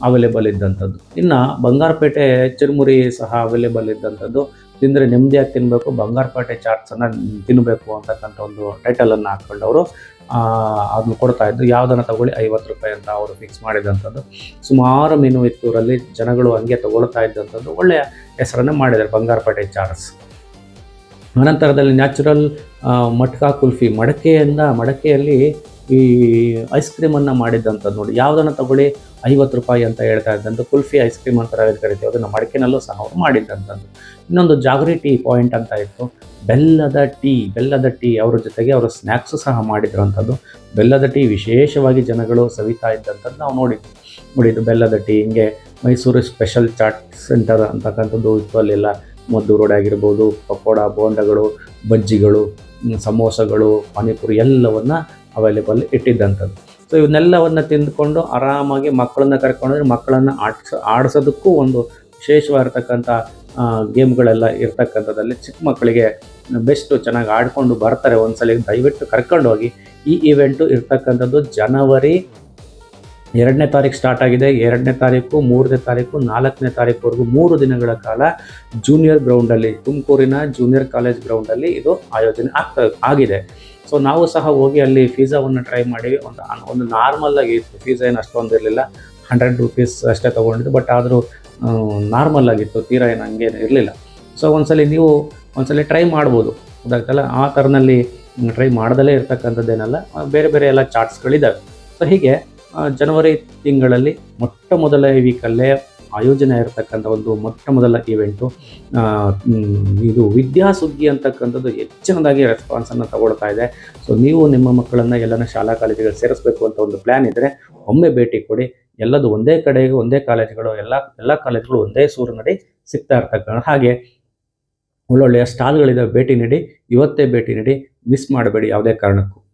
ಅವೈಲೇಬಲ್ ಇದ್ದಂಥದ್ದು. ಇನ್ನು ಬಂಗಾರಪೇಟೆ ಚಿರುಮುರಿ ಸಹ ಅವೈಲೇಬಲ್ ಇದ್ದಂಥದ್ದು. ತಿಂದರೆ ನೆಮ್ಮದಿಯಾಗಿ ತಿನ್ನಬೇಕು ಬಂಗಾರಪೇಟೆ ಚಾಟ್ಸನ್ನು ತಿನ್ನಬೇಕು ಅಂತಕ್ಕಂಥ ಒಂದು ಟೈಟಲನ್ನು ಹಾಕ್ಕೊಂಡು ಅವರು ಅದನ್ನು ಕೊಡ್ತಾ ಇದ್ದು, ಯಾವುದನ್ನು ತಗೊಳ್ಳಿ, ಐವತ್ತು ರೂಪಾಯಿ ಅಂತ ಅವರು ಫಿಕ್ಸ್ ಮಾಡಿದಂಥದ್ದು. ಸುಮಾರು ಮೀನು ಇತ್ತೂರಲ್ಲಿ ಜನಗಳು ಹಂಗೆ ತಗೊಳ್ತಾ ಇದ್ದಂಥದ್ದು ಒಳ್ಳೆಯ ಹೆಸರನ್ನು ಮಾಡಿದ್ದಾರೆ, ಬಂಗಾರಪೇಟೆ ಚಾರ್ಸ್ ಅನಂತರದಲ್ಲಿ ನ್ಯಾಚುರಲ್ ಮಟ್ಕಾ ಕುಲ್ಫಿ, ಮಡಕೆಯಿಂದ, ಮಡಕೆಯಲ್ಲಿ ಈ ಐಸ್ ಕ್ರೀಮನ್ನು ಮಾಡಿದ್ದಂಥದ್ದು ನೋಡಿ. ಯಾವುದನ್ನು ತಗೊಳ್ಳಿ, ಐವತ್ತು ರೂಪಾಯಿ ಅಂತ ಹೇಳ್ತಾ ಇದ್ದಂಥ ಕುಲ್ಫಿ ಐಸ್ ಕ್ರೀಮ್ ಅಂತ ಕರಿತೀವಿ, ಅದನ್ನು ಮಡಕೆನಲ್ಲೂ ಸಹ ಅವರು ಮಾಡಿದ್ದಂಥದ್ದು ಇನ್ನೊಂದು ಜಾಗರಿ ಟೀ ಪಾಯಿಂಟ್ ಅಂತ ಇತ್ತು. ಬೆಲ್ಲದ ಟೀ ಬೆಲ್ಲದ ಟೀ ಅವರ ಜೊತೆಗೆ ಅವರು ಸ್ನ್ಯಾಕ್ಸು ಸಹ ಮಾಡಿದ್ರಂಥದ್ದು ಬೆಲ್ಲದ ಟೀ ವಿಶೇಷವಾಗಿ ಜನಗಳು ಸವಿತಾ ಇದ್ದಂಥದ್ದು ನಾವು ನೋಡಿದ್ವಿ. ನೋಡಿದ್ದು ಬೆಲ್ಲದ ಟೀ, ಹಿಂಗೆ ಮೈಸೂರು ಸ್ಪೆಷಲ್ ಚಾಟ್ ಸೆಂಟರ್ ಅಂತಕ್ಕಂಥದ್ದು ಇತ್ತು. ಅಲ್ಲೆಲ್ಲ ಮದ್ದು ರೋಡ್ ಆಗಿರ್ಬೋದು, ಪಕೋಡ, ಬೋಂಡಗಳು, ಬಜ್ಜಿಗಳು ಸಮೋಸಗಳು, ಪಾನಿಪುರಿ ಎಲ್ಲವನ್ನ ಅವೈಲೇಬಲ್ ಇಟ್ಟಿದ್ದಂಥದ್ದು. ಸೊ ಇವನ್ನೆಲ್ಲವನ್ನು ತಿಂದ್ಕೊಂಡು ಆರಾಮಾಗಿ ಮಕ್ಕಳನ್ನ ಕರ್ಕೊಂಡ್ರೆ ಮಕ್ಕಳನ್ನು ಆಡ್ಸ, ಆಡಿಸೋದಕ್ಕೂ ಒಂದು ವಿಶೇಷವಾಗಿರ್ತಕ್ಕಂಥ ಗೇಮ್ಗಳೆಲ್ಲ ಇರ್ತಕ್ಕಂಥದ್ದಲ್ಲಿ ಚಿಕ್ಕ ಮಕ್ಕಳಿಗೆ ಬೆಸ್ಟು ಚೆನ್ನಾಗಿ ಆಡ್ಕೊಂಡು ಬರ್ತಾರೆ ಒಂದ್ಸಲ. ದಯವಿಟ್ಟು ಕರ್ಕೊಂಡು ಹೋಗಿ. ಈ ಇವೆಂಟು ಇರ್ತಕ್ಕಂಥದ್ದು ಜನವರಿ ಎರಡನೇ ತಾರೀಕು ಸ್ಟಾರ್ಟ್ ಆಗಿದೆ. ಎರಡನೇ ತಾರೀಕು ಮೂರನೇ ತಾರೀಕು ನಾಲ್ಕನೇ ತಾರೀಕುವರೆಗೂ ಮೂರು ದಿನಗಳ ಕಾಲ ಜೂನಿಯರ್ ಗ್ರೌಂಡಲ್ಲಿ ತುಮಕೂರಿನ ಜೂನಿಯರ್ ಕಾಲೇಜ್ ಗ್ರೌಂಡಲ್ಲಿ ಇದು ಆಯೋಜನೆ ಆಗ್ತಾ ಆಗಿದೆ. ಸೊ ನಾವು ಸಹ ಹೋಗಿ ಅಲ್ಲಿ ಫೀಸಾವನ್ನು ಟ್ರೈ ಮಾಡಿ. ಒಂದು ಒಂದು ನಾರ್ಮಲ್ ಆಗಿ ಫೀಸ್ ಏನು ಅಷ್ಟೊಂದು ಇರಲಿಲ್ಲ ಹಂಡ್ರೆಡ್ ರುಪೀಸ್ ಅಷ್ಟೇ ತೊಗೊಂಡಿದ್ದು. ಬಟ್ ಆದರೂ ನಾರ್ಮಲ್ ಆಗಿತ್ತು, ತೀರಾ ಏನು ಹಂಗೇನು ಇರಲಿಲ್ಲ. ಸೊ ಒಂದ್ಸಲಿ ನೀವು ಒಂದ್ಸಲಿ ಟ್ರೈ ಮಾಡ್ಬೋದು. ಗೊತ್ತಾಗ್ತಲ್ಲ ಆ ಥರನಲ್ಲಿ ಟ್ರೈ ಮಾಡ್ದಲೇ ಇರ್ತಕ್ಕಂಥದ್ದೇನಲ್ಲ ಬೇರೆ ಬೇರೆ ಎಲ್ಲ ಚಾರ್ಟ್ಸ್ಗಳಿದ್ದಾವೆ ಸೊ ಹೀಗೆ ಜನವರಿ ತಿಂಗಳಲ್ಲಿ ಮೊಟ್ಟ ಮೊದಲ ವೀಕಲ್ಲೇ ಆಯೋಜನೆ ಇರತಕ್ಕಂಥ ಒಂದು ಮೊಟ್ಟ ಮೊದಲ ಈವೆಂಟು ಇದು ವಿದ್ಯಾಸುಗ್ಗಿ ಅಂತಕ್ಕಂಥದ್ದು ಹೆಚ್ಚಿನದಾಗಿ ರೆಸ್ಪಾನ್ಸನ್ನು ತಗೊಳ್ತಾ ಇದೆ. ಸೊ ನೀವು ನಿಮ್ಮ ಮಕ್ಕಳನ್ನು ಎಲ್ಲನ ಶಾಲಾ ಕಾಲೇಜುಗಳು ಸೇರಿಸಬೇಕು ಅಂತ ಒಂದು ಪ್ಲ್ಯಾನ್ ಇದ್ದರೆ ಒಮ್ಮೆ ಭೇಟಿ ಕೊಡಿ. ಎಲ್ಲದು ಒಂದೇ ಕಡೆಗೆ ಒಂದೇ ಕಾಲೇಜುಗಳು, ಎಲ್ಲ ಎಲ್ಲ ಕಾಲೇಜುಗಳು ಒಂದೇ ಸೂರಿನಡಿ ಸಿಗ್ತಾ ಇರ್ತಕ್ಕಂಥ ಹಾಗೆ. ಒಳ್ಳೊಳ್ಳೆಯ ಸ್ಟಾಲ್ಗಳಿದ್ದಾವೆ ಭೇಟಿ ನೀಡಿ. ಇವತ್ತೇ ಭೇಟಿ ನೀಡಿ. ಮಿಸ್ ಮಾಡಬೇಡಿ ಯಾವುದೇ ಕಾರಣಕ್ಕೂ.